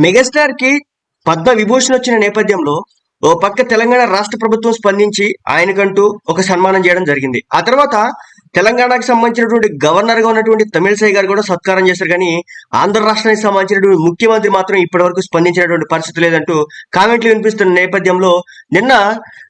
మెగాస్టార్కి పద్మ విభూషణ్ వచ్చిన నేపథ్యంలో ఓ పక్క తెలంగాణ రాష్ట్ర ప్రభుత్వం స్పందించి ఆయనకంటూ ఒక సన్మానం చేయడం జరిగింది. ఆ తర్వాత తెలంగాణకు సంబంధించినటువంటి గవర్నర్గా ఉన్నటువంటి తమిళసై గారు కూడా సత్కారం చేశారు. కానీ ఆంధ్ర రాష్ట్రానికి సంబంధించినటువంటి ముఖ్యమంత్రి మాత్రం ఇప్పటి వరకు స్పందించినటువంటి పరిస్థితి లేదంటూ కామెంట్లు వినిపిస్తున్న నేపథ్యంలో నిన్న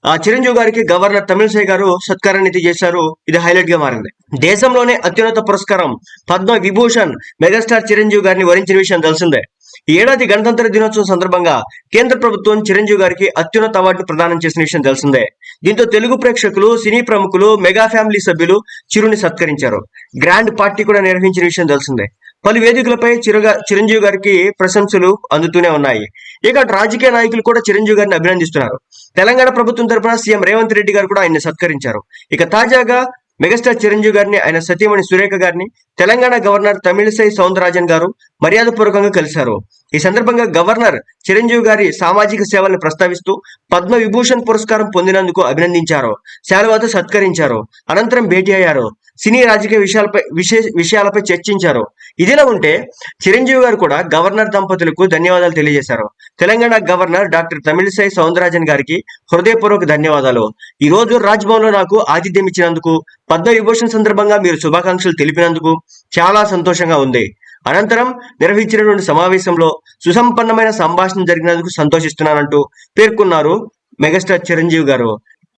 ఆ, చిరంజీవి గారికి గవర్నర్ తమిళసై గారు సత్కారాన్ని అయితే చేశారు. ఇది హైలైట్గా మారింది. దేశంలోనే అత్యున్నత పురస్కారం పద్మ విభూషణ్ మెగాస్టార్ చిరంజీవి గారిని వరించిన విషయం తెలిసిందే. ఈ ఏడాది గణతంత్ర దినోత్సవం సందర్భంగా కేంద్ర ప్రభుత్వం చిరంజీవి గారికి అత్యున్నత అవార్డును ప్రదానం చేసిన విషయం తెలిసిందే. దీంతో తెలుగు ప్రేక్షకులు సినీ ప్రముఖులు మెగా ఫ్యామిలీ సభ్యులు చిరుని సత్కరించారు. గ్రాండ్ పార్టీ కూడా నిర్వహించిన విషయం తెలిసిందే. పలు వేదికలపై చిరుగా చిరంజీవి గారికి ప్రశంసలు అందుతూనే ఉన్నాయి. ఇక రాజకీయ నాయకులు కూడా చిరంజీవి గారిని అభినందిస్తున్నారు. తెలంగాణ ప్రభుత్వం తరపున సీఎం రేవంత్ రెడ్డి గారు కూడా ఆయన్ని సత్కరించారు. ఇక తాజాగా మెగాస్టార్ చిరంజీవి గారిని ఆయన సతీమణి సురేఖ గారిని తెలంగాణ గవర్నర్ తమిళిసై సౌందరరాజన్ గారు మర్యాదపూర్వకంగా కలిశారు. ఈ సందర్భంగా గవర్నర్ చిరంజీవి గారి సామాజిక సేవలను ప్రస్తావిస్తూ పద్మ విభూషణ్ పురస్కారం పొందినందుకు అభినందించారు. శాలువాతో సత్కరించారు. అనంతరం భేటీ అయ్యారు. సినీ రాజకీయ విషయాలపై విశేష విషయాలపై చర్చించారు. ఇదిలా ఉంటే చిరంజీవి గారు కూడా గవర్నర్ దంపతులకు ధన్యవాదాలు తెలియజేశారు. తెలంగాణ గవర్నర్ డాక్టర్ తమిళిసై సౌందరరాజన్ గారికి హృదయపూర్వక ధన్యవాదాలు. ఈ రోజు రాజ్భవన్లో నాకు ఆతిథ్యం ఇచ్చినందుకు పద్మ విభూషణ్ సందర్భంగా మీరు శుభాకాంక్షలు తెలిపినందుకు చాలా సంతోషంగా ఉంది. అనంతరం నిర్వహించినటువంటి సమావేశంలో సుసంపన్నమైన సంభాషణ జరిగినందుకు సంతోషిస్తున్నానంటూ పేర్కొన్నారు మెగాస్టార్ చిరంజీవి గారు.